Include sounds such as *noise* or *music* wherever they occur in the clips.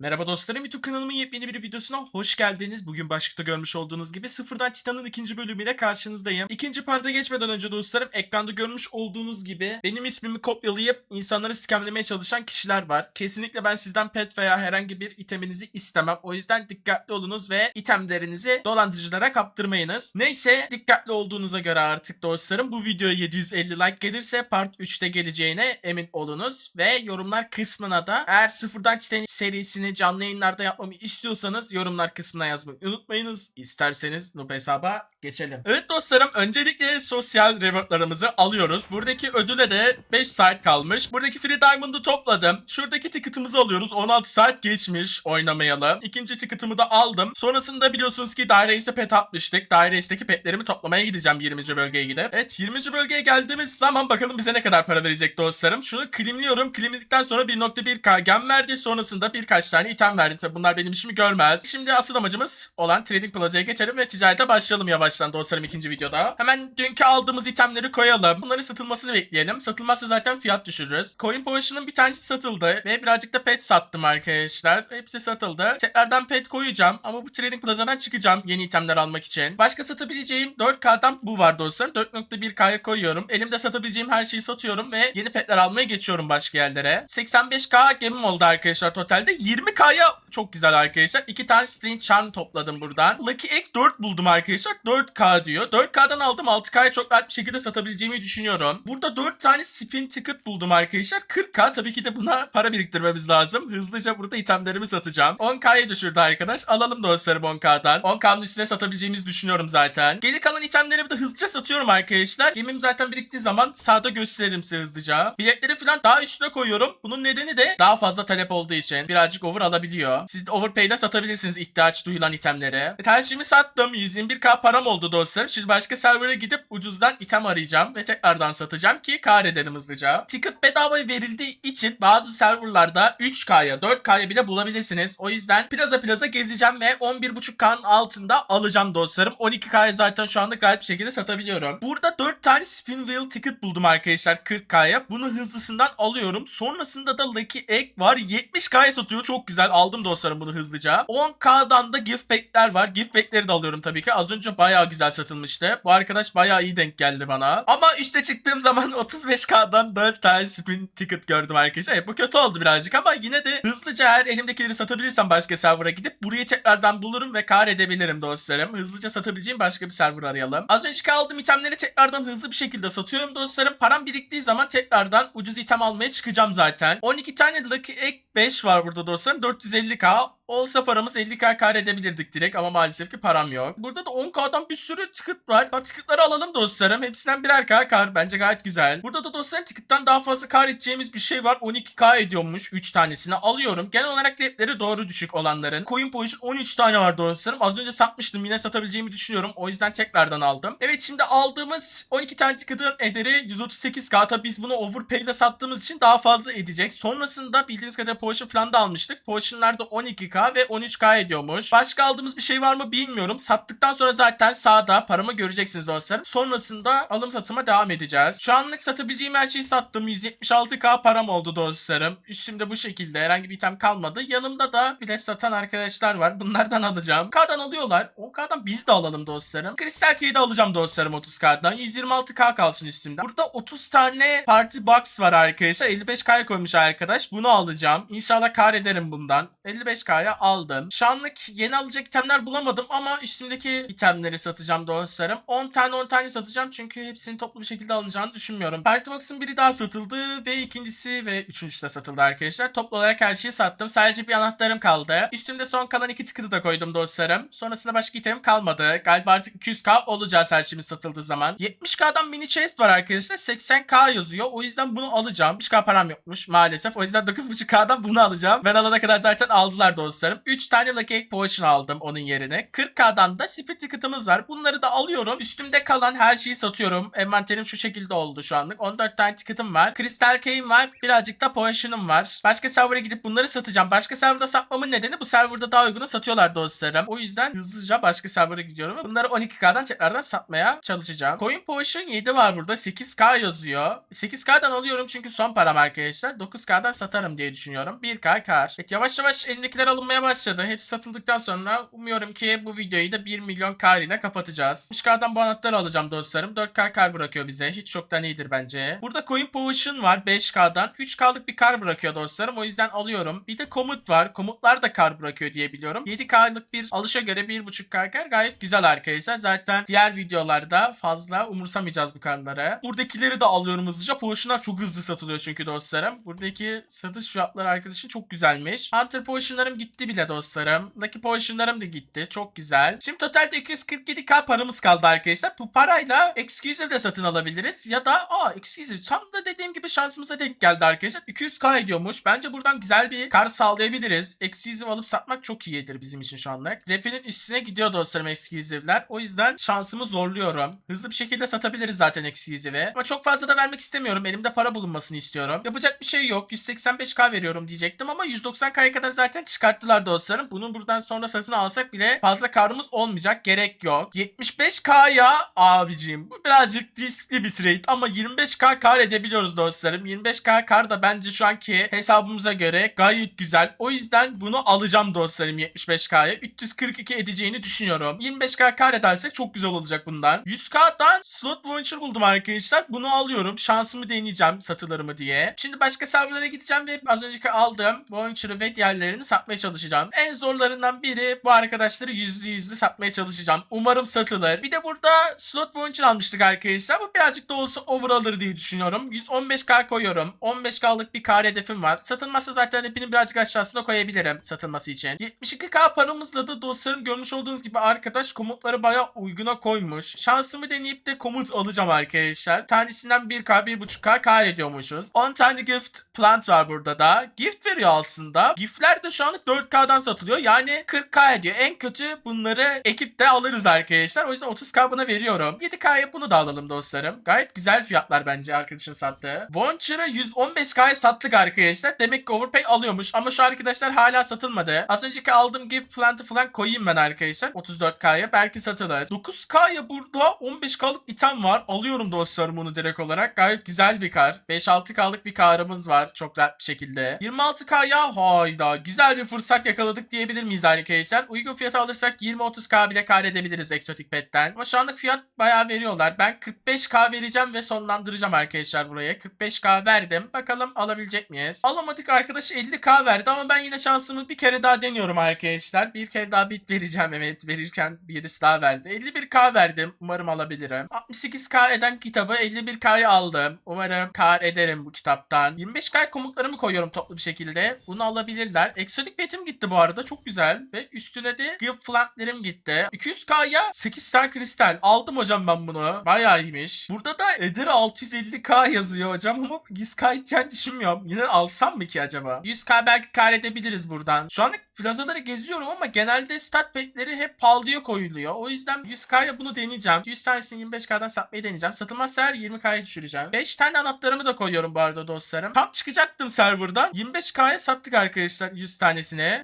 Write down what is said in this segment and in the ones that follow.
Merhaba dostlarım, YouTube kanalımın yepyeni bir videosuna hoş geldiniz. Bugün başlıkta görmüş olduğunuz gibi Sıfırdan Titan'ın ikinci bölümüyle karşınızdayım. İkinci parta geçmeden önce dostlarım, ekranda görmüş olduğunuz gibi benim ismimi kopyalayıp insanları scamlemeye çalışan kişiler var. Kesinlikle ben sizden pet veya herhangi bir iteminizi istemem. O yüzden dikkatli olunuz ve itemlerinizi dolandırıcılara kaptırmayınız. Neyse, dikkatli olduğunuza göre artık dostlarım bu videoya 750 like gelirse part 3'te geleceğine emin olunuz. Ve yorumlar kısmına da eğer Sıfırdan Titan serisini canlı yayınlarda yapmamı istiyorsanız yorumlar kısmına yazmayı unutmayınız. İsterseniz Noob hesaba geçelim. Evet dostlarım öncelikle sosyal rewardlarımızı alıyoruz. Buradaki ödüle de 5 saat kalmış. Buradaki Free Diamond'ı topladım. Şuradaki ticket'ımızı alıyoruz. 16 saat geçmiş oynamayalı. İkinci ticket'ımı da aldım. Sonrasında biliyorsunuz ki Daire ise pet atmıştık. Daire is'teki petlerimi toplamaya gideceğim 20. bölgeye gidip. Evet 20. bölgeye geldiğimiz zaman bakalım bize ne kadar para verecek dostlarım. Şunu klimliyorum. Klimledikten sonra 1.1k gem verdi. Sonrasında birkaç tane item verdi. Tabi bunlar benim işimi görmez. Şimdi asıl amacımız olan Trading Plaza'ya geçelim ve ticarete başlayalım yavaştan dostlarım ikinci videoda. Hemen dünkü aldığımız itemleri koyalım. Bunların satılmasını bekleyelim. Satılmazsa zaten fiyat düşürürüz. Coin Potion'ın bir tanesi satıldı ve birazcık da pet sattım arkadaşlar. Hepsi satıldı. Tekrardan pet koyacağım ama bu Trading Plaza'dan çıkacağım yeni itemler almak için. Başka satabileceğim 4K'dan bu var dostlarım. 4.1K'ya koyuyorum. Elimde satabileceğim her şeyi satıyorum ve yeni petler almaya geçiyorum başka yerlere. 85K gemim oldu arkadaşlar totalde. 20K'ya çok güzel arkadaşlar. İki tane Strange Charm topladım buradan. Lucky Egg 4 buldum arkadaşlar. 4K diyor. 4K'dan aldım 6K'ya çok rahat bir şekilde satabileceğimi düşünüyorum. Burada 4 tane spin ticket buldum arkadaşlar. 40K tabii ki de buna para biriktirmemiz lazım. Hızlıca burada itemlerimi satacağım. 10K'ya düşürdü arkadaş. Alalım dostlarım 10K'dan. 10K'nın üstüne satabileceğimizi düşünüyorum zaten. Geri kalan itemlerimi de hızlıca satıyorum arkadaşlar. Gemim zaten biriktiği zaman sağda gösteririm size hızlıca. Biletleri falan daha üstüne koyuyorum. Bunun nedeni de daha fazla talep olduğu için. Birazcık over alabiliyor. Siz de overpay ile satabilirsiniz ihtiyaç duyulan itemleri. E, tercihimi sattım. 121k param oldu dostlarım. Şimdi başka server'a gidip ucuzdan item arayacağım ve tekrardan satacağım ki kar edelim hızlıca. Ticket bedava verildiği için bazı serverlarda 3k'ya 4k'ya bile bulabilirsiniz. O yüzden plaza plaza gezeceğim ve 11.5k'nın altında alacağım dostlarım. 12k'ya zaten şu anda gayet bir şekilde satabiliyorum. Burada 4 tane spin wheel ticket buldum arkadaşlar 40k'ya. Bunu hızlısından alıyorum. Sonrasında da Lucky Egg var. 70k'ya satıyor. Çok güzel. Aldım dostlarım bunu hızlıca. 10k'dan da gift pack'ler var. Gift pack'leri de alıyorum tabii ki. Az önce bayağı güzel satılmıştı. Bu arkadaş bayağı iyi denk geldi bana. Ama üste çıktığım zaman *laughs* 35k'dan 4 tane spin ticket gördüm arkadaşlar. Evet, bu kötü oldu birazcık ama yine de hızlıca eğer elimdekileri satabilirsem başka server'a gidip burayı tekrardan bulurum ve kar edebilirim dostlarım. Hızlıca satabileceğim başka bir server arayalım. Az önceki aldığım itemleri tekrardan hızlı bir şekilde satıyorum dostlarım. Param biriktiği zaman tekrardan ucuz item almaya çıkacağım zaten. 12 tane Lucky Egg 5 var burada dostlarım. 450k. Olsa paramız 50k kar edebilirdik direkt ama maalesef ki param yok. Burada da 10k'dan bir sürü ticket var. Bak ticketları alalım dostlarım. Hepsinden birer k kar. Bence gayet güzel. Burada da dostlarım ticket'tan daha fazla kar edeceğimiz bir şey var. 12k ediyormuş 3 tanesini alıyorum. Genel olarak repleri doğru düşük olanların. Coin Position 13 tane var dostlarım. Az önce satmıştım. Yine satabileceğimi düşünüyorum. O yüzden tekrardan aldım. Evet şimdi aldığımız 12 tane ticket'ın ederi 138k. Tabi biz bunu overpay ile sattığımız için daha fazla edecek. Sonrasında bildiğiniz kadar Potion falan da almıştık. Potion'lar da 12k ve 13k ediyormuş. Başka aldığımız bir şey var mı bilmiyorum. Sattıktan sonra zaten sağda paramı göreceksiniz dostlarım. Sonrasında alım satıma devam edeceğiz. Şu anlık satabileceğim her şeyi sattım. 176k param oldu dostlarım. Üstümde bu şekilde herhangi bir item kalmadı. Yanımda da bilet satan arkadaşlar var. Bunlardan alacağım. K'dan alıyorlar. 10k'dan biz de alalım dostlarım. Kristal Key'i de alacağım dostlarım 30k'dan. 126k kalsın üstümde. Burada 30 tane party box var arkadaşlar. 55k'ya koymuş arkadaş. Bunu alacağım. İnşallah kar ederim bundan. 55k'ya aldım. Şu anlık yeni alacak itemler bulamadım ama üstümdeki itemleri satacağım dostlarım. 10 tane 10 tane satacağım çünkü hepsini toplu bir şekilde alınacağını düşünmüyorum. Party Box'ın biri daha satıldı ve ikincisi ve üçüncüsü de satıldı arkadaşlar. Toplu olarak her şeyi sattım. Sadece bir anahtarım kaldı. Üstümde son kalan iki ticket'ı da koydum dostlarım. Sonrasında başka item kalmadı. Galiba artık 200k olacağız her şeyimiz satıldığı zaman. 70k'dan mini chest var arkadaşlar. 80k yazıyor. O yüzden bunu alacağım. 5k param yokmuş maalesef. O yüzden 9.5k'dan bunu alacağım. Ben alana kadar zaten aldılar dostlarım. Dostlarım. 3 tane Lucky Egg Potion aldım onun yerine. 40k'dan da speed ticket'ımız var. Bunları da alıyorum. Üstümde kalan her şeyi satıyorum. Envanterim şu şekilde oldu şu anlık. 14 tane ticket'ım var. Crystal Key'im var. Birazcık da Potion'ım var. Başka server'a gidip bunları satacağım. Başka serverda satmamın nedeni bu serverda daha uygunu satıyorlar dostlarım. O yüzden hızlıca başka server'a gidiyorum. Bunları 12k'dan tekrardan satmaya çalışacağım. Coin Potion 7 var burada. 8k yazıyor. 8k'dan alıyorum çünkü son param arkadaşlar. 9k'dan satarım diye düşünüyorum. 1k kar. Evet, yavaş yavaş elimdekiler alınmaya başladı. Hepsi satıldıktan sonra umuyorum ki bu videoyu da 1 milyon kar ile kapatacağız. 3k'dan bu anahtarı alacağım dostlarım. 4k kar bırakıyor bize. Hiç çoktan iyidir bence. Burada Coin Potion var 5k'dan. 3k'lık bir kar bırakıyor dostlarım. O yüzden alıyorum. Bir de komut var. Komutlar da kar bırakıyor diye biliyorum. 7k'lık bir alışa göre 1.5k kar gayet güzel arkadaşlar. Zaten diğer videolarda fazla umursamayacağız bu karları. Buradakileri de alıyorum hızlıca. Potion'lar çok hızlı satılıyor çünkü dostlarım. Buradaki satış fiyatları arkadaşın çok güzelmiş. Hunter Potion'larım gitti bile dostlarım. Lucky Potion'larım da gitti. Çok güzel. Şimdi totalde 247k paramız kaldı arkadaşlar. Bu parayla Exclusive de satın alabiliriz. Ya da aa Exclusive tam da dediğim gibi şansımıza denk geldi arkadaşlar. 200k ediyormuş. Bence buradan güzel bir kar sağlayabiliriz. Exclusive alıp satmak çok iyidir bizim için şu anlık. Rap'inin üstüne gidiyor dostlarım Exclusive'ler. O yüzden şansımı zorluyorum. Hızlı bir şekilde satabiliriz zaten Exclusive'i. Ama çok fazla da vermek istemiyorum. Elimde para bulunmasını istiyorum. Yapacak bir şey yok. 185k veriyorum diyecektim ama 190k'ya kadar zaten çıkarttılar dostlarım. Bunun buradan sonra satın alsak bile fazla karımız olmayacak. Gerek yok. 75k'ya abicim bu birazcık riskli bir trade ama 25k kar edebiliyoruz dostlarım. 25k kar da bence şu anki hesabımıza göre gayet güzel. O yüzden bunu alacağım dostlarım 75k'ya. 342 edeceğini düşünüyorum. 25k kar edersek çok güzel olacak bundan. 100k'dan slot voucher buldum arkadaşlar. Bunu alıyorum. Şansımı deneyeceğim satılır mı diye. Şimdi başka serverlara gideceğim ve az önceki aldığım voucher'ı ve diğerlerini satmaya çalışacağım. En zorlarından biri bu arkadaşları yüzlü yüzlü satmaya çalışacağım. Umarım satılır. Bir de burada slot voucher almıştık arkadaşlar. Bu birazcık da olsa over alır diye düşünüyorum. 115k koyuyorum. 15k'lık bir kar hedefim var. Satılmazsa zaten hepini birazcık aşağısına koyabilirim satılması için. 72k paramızla da dostlarım görmüş olduğunuz gibi arkadaş komutları baya uyguna koymuş. Şansımı deneyip de komut alacağım arkadaşlar. Tanesinden 1k 1.5k kar ediyormuşuz. 10 tane gift plant var burada da. Gift veriyor aslında. Giftler de şu anlık 4k'dan satılıyor. Yani 40k ediyor. En kötü bunları ekipte alırız arkadaşlar. O yüzden 30k buna veriyorum. 7k'ya bunu da alalım dostlarım. Gayet güzel fiyatlar bence arkadaşın sattığı. Voncher'ı 115k'ya sattık arkadaşlar. Demek ki overpay alıyormuş. Ama şu arkadaşlar hala satılmadı. Az önceki aldığım gift plant'ı falan koyayım ben arkadaşlar. 34k'ya belki satılır. 9k'ya burada 15k'lık item var. Alıyorum dostlarım bunu direkt olarak. Gayet güzel bir kar. 5-6k'lık bir karımız var. Çok rahat bir şekilde. 26k'ya hayda güzel bir fırsat yakaladık diyebilir miyiz arkadaşlar? Uygun fiyata alırsak 20-30k bile kar edebiliriz Exotic Pet'ten. Ama şu anlık fiyat bayağı veriyorlar. Ben 45k vereceğim ve sonlandıracağım arkadaşlar buraya. 45k verdim. Bakalım alabilecek miyiz? Alamadık arkadaş 50k verdi ama ben yine şansımı bir kere daha deniyorum arkadaşlar. Bir kere daha bit vereceğim evet. Verirken birisi daha verdi. 51k verdim. Umarım alabilirim. 68k eden kitabı 51k'ya aldım. Umarım kar ederim bu kitaptan. 25k komutlarımı koyuyorum toplu bir şekilde. Bunu alabilirler. Exotic Pet'im gitti bu arada. Çok güzel. Ve üstüne de Gift Plant'lerim gitti. 200k'ya 8 tane kristal. Aldım hocam ben bunu. Bayağı iyiymiş. Burada da Eder 650k yazıyor hocam ama 100k edeceğini düşünmüyorum. Yine alsam mı ki acaba? 100k belki kar edebiliriz buradan. Şu anlık plazaları geziyorum ama genelde stat pack'leri hep pahalıya koyuluyor. O yüzden 100k'ya bunu deneyeceğim. 100 tanesini 25k'dan satmayı deneyeceğim. Satılmazsa her 20k'ya düşüreceğim. 5 tane anahtarımı da koyuyorum bu arada dostlarım. Tam çıkacaktım serverdan. 25k'ya sattık arkadaşlar 100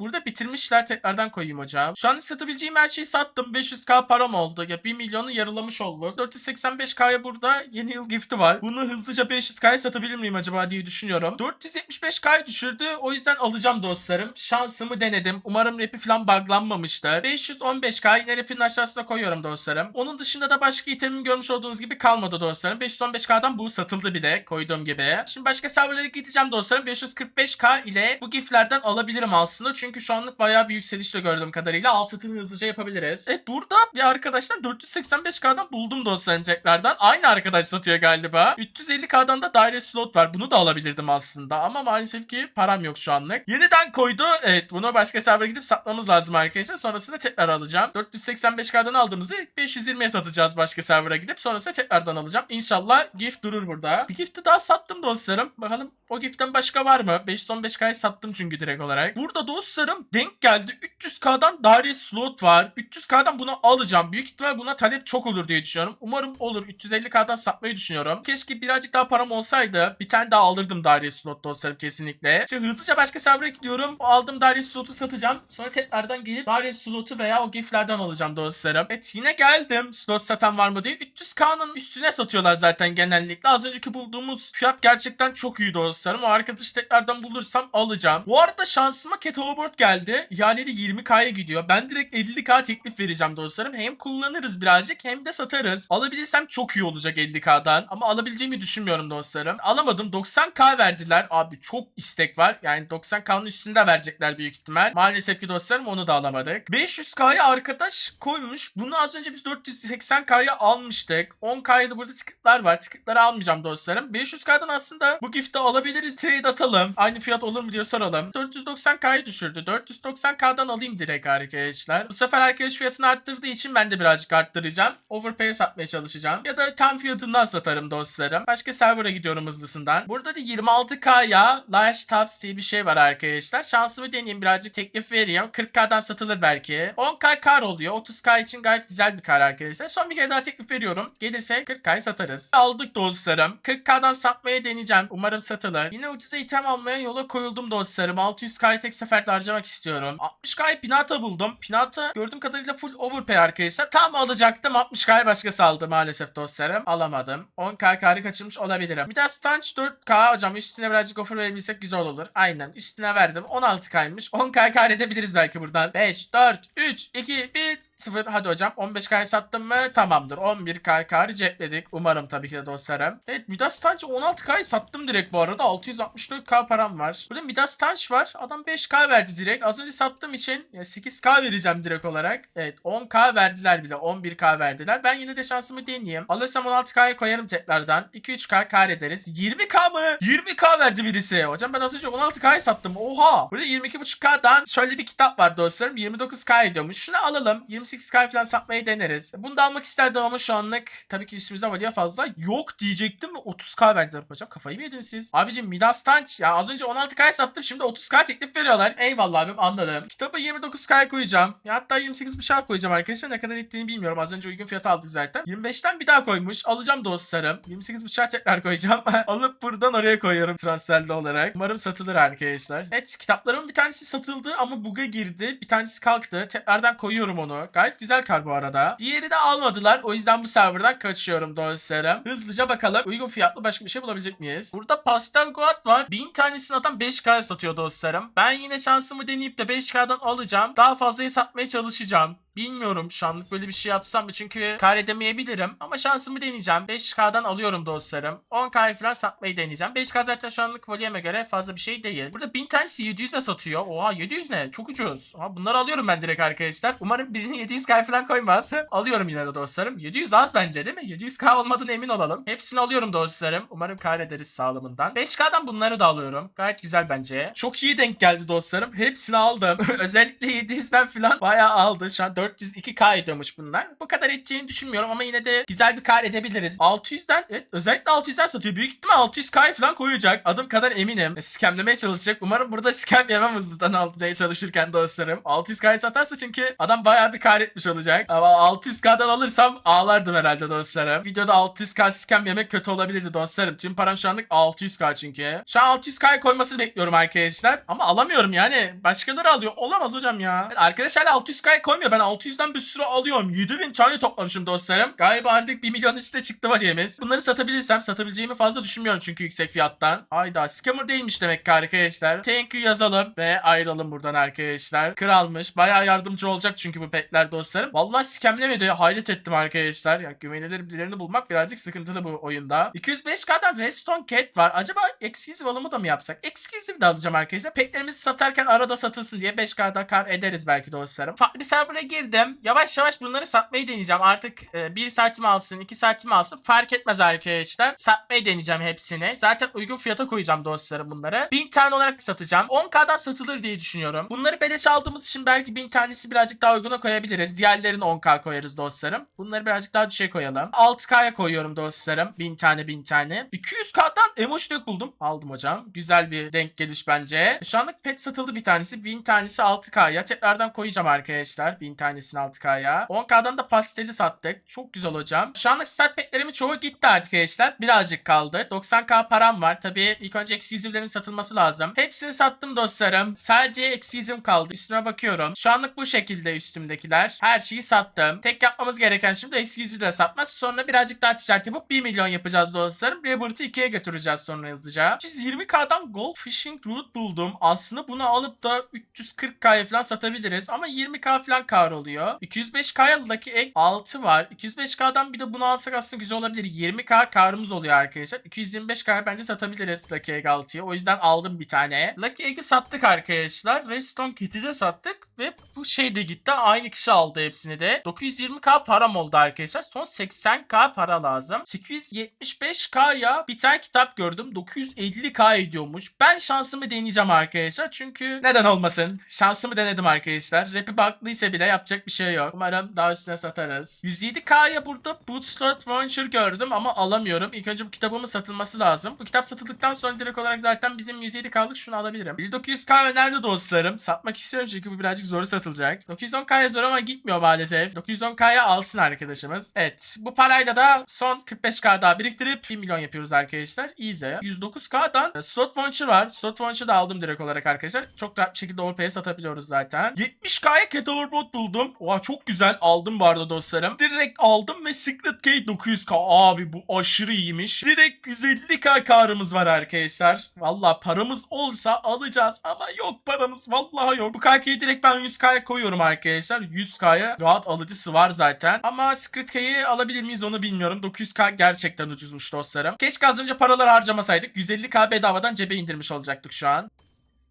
Burada bitirmişler tekrardan koyayım hocam. Şu an satabileceğim her şeyi sattım. 500k param oldu. Ya 1 milyonu yarılamış olduk. 485k'ya burada yeni yıl gifti var. Bunu hızlıca 500k'ya satabilir miyim acaba diye düşünüyorum. 475k'ya düşürdü. O yüzden alacağım dostlarım. Şansımı denedim. Umarım rapi falan buglanmamıştır. 515k yine rapinin aşağısına koyuyorum dostlarım. Onun dışında da başka itemim görmüş olduğunuz gibi kalmadı dostlarım. 515k'dan bu satıldı bile koyduğum gibi. Şimdi başka serverlara gideceğim dostlarım. 545k ile bu giflerden alabilirim aslında. Çünkü şu anlık bayağı bir yükselişle gördüğüm kadarıyla al satımı hızlıca yapabiliriz. Evet burada bir arkadaşlar 485k'dan buldum dostlarım tekrardan. Aynı arkadaş satıyor galiba. 350k'dan da daire slot var. Bunu da alabilirdim aslında. Ama maalesef ki param yok şu anlık. Yeniden koydu. Evet bunu başka server'a gidip satmamız lazım arkadaşlar. Sonrasında tekrar alacağım. 485k'dan aldığımızı 520'ye satacağız başka server'a gidip. Sonrasında tekrardan alacağım. İnşallah gift durur burada. Bir gift'i daha sattım dostlarım. Bakalım o giftten başka var mı? 515k'yı sattım çünkü direkt olarak. Burada dostlarım denk geldi. 300k'dan Darius slot var. 300k'dan bunu alacağım. Büyük ihtimal buna talep çok olur diye düşünüyorum. Umarım olur. 350k'dan satmayı düşünüyorum. Keşke birazcık daha param olsaydı. Bir tane daha alırdım Darius slot dostlarım kesinlikle. Şimdi hızlıca başka server'a gidiyorum. O aldığım Darius slotu satacağım. Sonra tekrardan gelip Darius slotu veya o giflerden alacağım dostlarım. Evet yine geldim. Slot satan var mı diye. 300k'nın üstüne satıyorlar zaten genellikle. Az önceki bulduğumuz fiyat gerçekten çok iyi dostlarım. O arkadaşı tekrardan bulursam alacağım. Bu arada şansıma Cat Overboard geldi. İhalede 20k'ya gidiyor. Ben direkt 50k teklif vereceğim dostlarım. Hem kullanırız birazcık hem de satarız. Alabilirsem çok iyi olacak 50k'dan. Ama alabileceğimi düşünmüyorum dostlarım. Alamadım. 90k verdiler. Abi çok istek var. Yani 90k'nın üstünde verecekler büyük ihtimal. Maalesef ki dostlarım onu da alamadık. 500k'ya arkadaş koymuş. Bunu az önce biz 480k'ya almıştık. 10k'ya da burada ticketlar var. Ticketları almayacağım dostlarım. 500k'dan aslında bu gift'i alabiliriz. Trade atalım. Aynı fiyat olur mu diye soralım. 490k'yı düşürdü. 490k'dan alayım direkt arkadaşlar. Bu sefer arkadaş fiyatını arttırdığı için ben de birazcık arttıracağım. Overpay'e satmaya çalışacağım. Ya da tam fiyatından satarım dostlarım. Başka server'a gidiyorum hızlısından. Burada da 26k'ya Large Tops diye bir şey var arkadaşlar. Şansımı deneyeyim birazcık teklif vereyim. 40k'dan satılır belki. 10k kar oluyor. 30k için gayet güzel bir kar arkadaşlar. Son bir kere daha teklif veriyorum. Gelirse 40k'yı satarız. Aldık dostlarım. 40k'dan satmaya deneyeceğim. Umarım satılır. Yine ucuza item almaya yola koyuldum dostlarım. 600k'yı tek seferde harcamak istiyorum. 60k'yı Pinata buldum. Pinata gördüğüm kadarıyla full overpay arkadaşlar. Tam alacaktım. 60k'yı başkası aldı maalesef dostlarım. Alamadım. 10k karı kaçırmış olabilirim. Bir daha Stanch 4k hocam üstüne birazcık offer verebilsek güzel olur. Aynen üstüne verdim. 16k'ymış. 10k kar edebiliriz belki buradan. 5, 4, 3, 2, 1, 0 hadi hocam 15k sattım mı tamamdır. 11k karı cepledik. Umarım tabii ki de dostlarım. Evet Midas Tanç 16k sattım direkt bu arada. 664k param var. Burada Midas Tanç var. Adam 5k verdi direkt. Az önce sattığım için ya 8k vereceğim direkt olarak. Evet 10k verdiler bile. 11k verdiler. Ben yine de şansımı deneyeyim. Alırsam 16k'ya koyarım tekrardan. 2-3k kar ederiz. 20k mı? 20k verdi birisi. Hocam ben az önce 16k'ya sattım. Oha! Burada 22.5k'dan şöyle bir kitap var dostlarım. 29k ediyormuş şunu alalım 28k falan satmayı deneriz. Bunu da almak isterdim ama şu anlık tabii ki üstümüze valya fazla yok diyecektim ve 30k verdiler hocam. Kafayı mı yediniz siz? Abicim Midas Tanç ya az önce 16k sattım şimdi 30k teklif veriyorlar. Eyvallah abim anladım. Kitabı 29k koyacağım. Ya hatta 28.5k koyacağım arkadaşlar. Ne kadar ettiğini bilmiyorum. Az önce uygun fiyat aldık zaten. 25'ten bir daha koymuş. Alacağım dostlarım. 28.5k tekrar koyacağım. *laughs* Alıp buradan oraya koyuyorum transferli olarak. Umarım satılır arkadaşlar. Evet kitaplarımın bir tanesi satıldı ama bug'a girdi. Bir tanesi kalktı. Tekrardan koyuyorum onu. Gayet güzel kar bu arada. Diğeri de almadılar. O yüzden bu serverdan kaçıyorum dostlarım. Hızlıca bakalım. Uygun fiyatlı başka bir şey bulabilecek miyiz? Burada Pastel Goat var. 1000 tanesini adam 5k satıyor dostlarım. Ben yine şansımı deneyip de 5k'dan alacağım. Daha fazlayı satmaya çalışacağım. Bilmiyorum şu anlık böyle bir şey yapsam mı çünkü kar edemeyebilirim. Ama şansımı deneyeceğim. 5K'dan alıyorum dostlarım. 10K falan satmayı deneyeceğim. 5K zaten şu anlık volüme göre fazla bir şey değil. Burada 1000 tanesi 700'e satıyor. Oha 700 ne? Çok ucuz. Aha, bunları alıyorum ben direkt arkadaşlar. Umarım birini 700K falan koymaz. *laughs* alıyorum yine de dostlarım. 700 az bence değil mi? 700K olmadığına emin olalım. Hepsini alıyorum dostlarım. Umarım kar ederiz sağlamından. 5K'dan bunları da alıyorum. Gayet güzel bence. Çok iyi denk geldi dostlarım. Hepsini aldım. *laughs* Özellikle 700'den falan bayağı aldı. Şu an 402k ediyormuş bunlar. Bu kadar edeceğini düşünmüyorum ama yine de güzel bir kar edebiliriz. 600'den evet, özellikle 600'den satıyor. Büyük ihtimal 600k falan koyacak. Adım kadar eminim. Skemlemeye çalışacak. Umarım burada *laughs* scam yemem hızlıdan almaya çalışırken dostlarım. 600k satarsa çünkü adam bayağı bir kar etmiş olacak. Ama 600k'dan alırsam ağlardım herhalde dostlarım. Videoda 600k scam yemek kötü olabilirdi dostlarım. Tüm param şu anlık 600k çünkü. Şu an 600k'ya koymasını bekliyorum arkadaşlar. Ama alamıyorum yani. Başkaları alıyor. Olamaz hocam ya. Arkadaşlar 600k'ya koymuyor. Ben 600'den bir sürü alıyorum. 7000 tane toplamışım dostlarım. Galiba artık 1 milyon üstüne çıktı valiyemiz. Bunları satabilirsem satabileceğimi fazla düşünmüyorum çünkü yüksek fiyattan. Hayda scammer değilmiş demek ki arkadaşlar. Thank you yazalım ve ayrılalım buradan arkadaşlar. Kralmış. Bayağı yardımcı olacak çünkü bu petler dostlarım. Vallahi scamlemedi. Hayret ettim arkadaşlar. Ya güvenilir birilerini bulmak birazcık sıkıntılı bu oyunda. 205k'dan Redstone Cat var. Acaba exclusive alımı da mı yapsak? Exclusive de alacağım arkadaşlar. Petlerimizi satarken arada satılsın diye 5k'da kar ederiz belki dostlarım. Farklı server'a girdim. Yavaş yavaş bunları satmayı deneyeceğim. Artık 1 saatimi alsın 2 saatimi alsın fark etmez arkadaşlar. Satmayı deneyeceğim hepsini. Zaten uygun fiyata koyacağım dostlarım bunları. 1000 tane olarak satacağım. 10k'dan satılır diye düşünüyorum. Bunları beleş aldığımız için belki 1000 tanesi birazcık daha uyguna koyabiliriz. Diğerlerini 10k koyarız dostlarım. Bunları birazcık daha düşe koyalım. 6k'ya koyuyorum dostlarım. 1000 tane 1000 tane. 200k'dan emoji buldum. Aldım hocam. Güzel bir denk geliş bence. Şu anlık pet satıldı bir tanesi. 1000 tanesi 6k'ya. Tekrardan koyacağım arkadaşlar. 1000 tanesini 6k'ya. 10k'dan da pasteli sattık. Çok güzel hocam. Şu anlık stat petlerimin çoğu gitti arkadaşlar. Birazcık kaldı. 90k param var. Tabii ilk önce exclusive'lerin satılması lazım. Hepsini sattım dostlarım. Sadece exclusive kaldı. Üstüne bakıyorum. Şu anlık bu şekilde üstümdekiler. Her şeyi sattım. Tek yapmamız gereken şimdi exclusive de satmak. Sonra birazcık daha ticaret yapıp 1 milyon yapacağız dostlarım. Rebirth'ı 2'ye götüreceğiz sonra hızlıca. 120k'dan Gold Fishing Route buldum. Aslında bunu alıp da 340k'ya falan satabiliriz. Ama 20k falan kar oluyor. 205k'ya Lucky Egg 6 var. 205k'dan bir de bunu alsak aslında güzel olabilir. 20k karımız oluyor arkadaşlar. 225k'ya bence satabiliriz Lucky Egg 6'yı. O yüzden aldım bir tane. Lucky Egg'i sattık arkadaşlar. Redstone Kit'i de sattık. Ve bu şey de gitti. Aynı kişi aldı hepsini de. 920k param oldu arkadaşlar. Son 80k para lazım. 875k'ya bir tane kitap gördüm. 950k ediyormuş. Ben şansımı deneyeceğim arkadaşlar. Çünkü neden olmasın? Şansımı denedim arkadaşlar. Rap'i baklıysa bile yapacak bir şey yok. Umarım daha üstüne satarız. 107k'ya burada Bootstrap Venture gördüm ama alamıyorum. İlk önce bu kitabımın satılması lazım. Bu kitap satıldıktan sonra direkt olarak zaten bizim 107k'lık şunu alabilirim. 1900k önerdi dostlarım. Satmak istiyorum çünkü bu birazcık zor satılacak. 910k'ya zor ama gitmiyor maalesef. 910k'ya alsın arkadaşımız. Evet. Bu parayla da son 45k daha biriktirip 1 milyon yapıyoruz arkadaşlar. Easy. 109k'dan e, Slot Venture var. Slot Venture da aldım direkt olarak arkadaşlar. Çok rahat bir şekilde overpay'e satabiliyoruz zaten. 70k'ya Cat Overbot buldum. Oha çok güzel. Aldım bu arada dostlarım. Direkt aldım ve Secret Key 900k. Abi bu aşırı iyiymiş. Direkt 150k karımız var arkadaşlar. Valla paramız olsa alacağız ama yok paramız vallahi yok. Bu KK'yi direkt ben 100k'ya koyuyorum arkadaşlar. 100k'ya rahat alıcısı var zaten. Ama Secret Key'i alabilir miyiz onu bilmiyorum. 900k gerçekten ucuzmuş dostlarım. Keşke az önce paraları harcamasaydık. 150k bedavadan cebe indirmiş olacaktık şu an.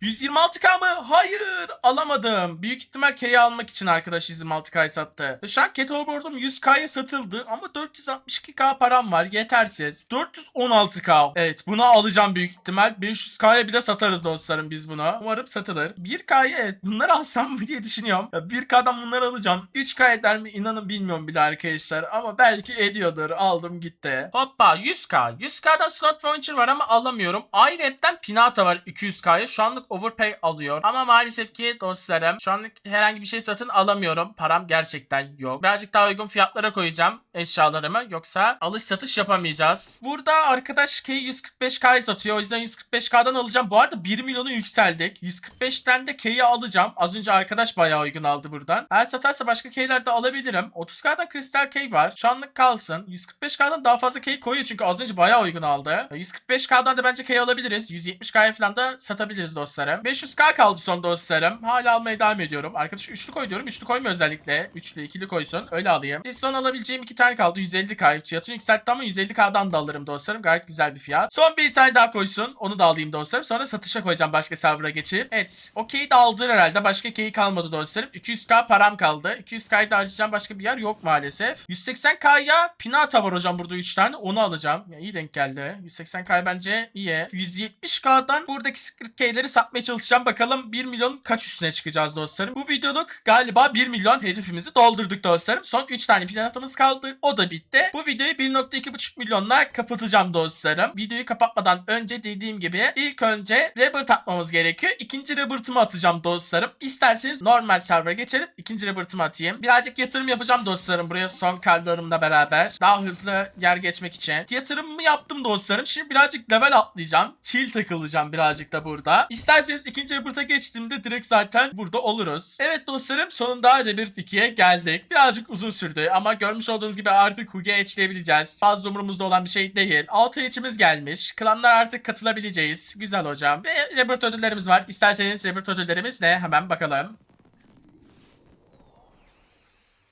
126k mı? Hayır alamadım. Büyük ihtimal K'yi almak için arkadaş 126k'yı sattı. Şu an Cat Overboard'um 100k'ya satıldı ama 462k param var yetersiz. 416k. Evet bunu alacağım büyük ihtimal. 500k'ya bile satarız dostlarım biz bunu. Umarım satılır. 1k'ya evet bunları *laughs* alsam mı diye düşünüyorum. Ya 1k'dan bunları alacağım. 3k eder mi inanın bilmiyorum bile arkadaşlar. Ama belki ediyordur. Aldım gitti. Hoppa 100k. 100k'da slot venture var ama alamıyorum. Ayrıca Pinata var 200k'ya. Şu anlık overpay alıyor. Ama maalesef ki dostlarım şu anlık herhangi bir şey satın alamıyorum. Param gerçekten yok. Birazcık daha uygun fiyatlara koyacağım eşyalarımı. Yoksa alış satış yapamayacağız. Burada arkadaş K 145K satıyor. O yüzden 145K'dan alacağım. Bu arada 1 milyonu yükseldik. 145'ten de K'yi alacağım. Az önce arkadaş bayağı uygun aldı buradan. Eğer satarsa başka K'ler de alabilirim. 30K'dan Crystal K var. Şu anlık kalsın. 145K'dan daha fazla K koyuyor çünkü az önce bayağı uygun aldı. 145K'dan da bence K alabiliriz. 170K'ya falan da satabiliriz dostlarım. 500K kaldı son dostlarım. Hala almaya devam ediyorum. Arkadaş üçlü koy diyorum. Üçlü koyma özellikle. Üçlü ikili koysun. Öyle alayım. Biz son alabileceğim iki tane kaldı. 150K. Fiyatını yükseltti ama 150K'dan da alırım dostlarım. Gayet güzel bir fiyat. Son bir tane daha koysun. Onu da alayım dostlarım. Sonra satışa koyacağım başka server'a geçip. Evet. Okey de aldır herhalde. Başka key kalmadı dostlarım. 200K param kaldı. 200K'yı da harcayacağım başka bir yer yok maalesef. 180K'ya Pinata var hocam burada 3 tane. Onu alacağım. Ya iyi denk geldi. 180K bence iyi. 170K'dan buradaki Secret Key'leri satmaya çalışacağım. Bakalım 1 milyon kaç üstüne çıkacağız dostlarım. Bu videoluk galiba 1 milyon hedefimizi doldurduk dostlarım. Son 3 tane Pinatamız kaldı. O da bitti. Bu videoyu 1.2,5 milyonla kapatacağım dostlarım. Videoyu kapatmadan önce dediğim gibi ilk önce Rebirth atmamız gerekiyor. İkinci Rebirth'ımı atacağım dostlarım. İsterseniz normal server'a geçelim. İkinci Rebirth'ımı atayım. Birazcık yatırım yapacağım dostlarım buraya son karlarımla beraber. Daha hızlı yer geçmek için. Yatırımımı yaptım dostlarım. Şimdi birazcık level atlayacağım. Chill takılacağım birazcık da burada. İsterseniz ikinci Rebirth'a geçtiğimde direkt zaten burada oluruz. Evet dostlarım sonunda Rebirth 2'ye geldik. Birazcık uzun sürdü ama görmüş olduğunuz gibi artık Huge'ye eçleyebileceğiz. Fazla umurumuzda olan bir şey değil. Altı içimiz gelmiş. Klanlar artık katılabileceğiz. Güzel hocam. Ve Rebirth ödüllerimiz var. İsterseniz Rebirth ödüllerimiz ne? Hemen bakalım.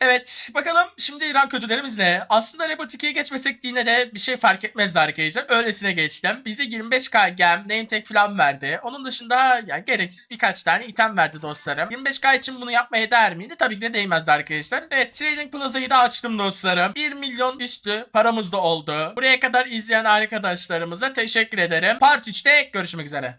Evet bakalım şimdi rank ödüllerimiz ne? Aslında Rebot 2'ye geçmesek yine de bir şey fark etmezdi arkadaşlar. Öylesine geçtim. Bize 25k gem, name tag falan verdi. Onun dışında yani gereksiz birkaç tane item verdi dostlarım. 25k için bunu yapmaya değer miydi? Tabii ki de değmezdi arkadaşlar. Evet Trading Plaza'yı da açtım dostlarım. 1 milyon üstü paramız da oldu. Buraya kadar izleyen arkadaşlarımıza teşekkür ederim. Part 3'te görüşmek üzere.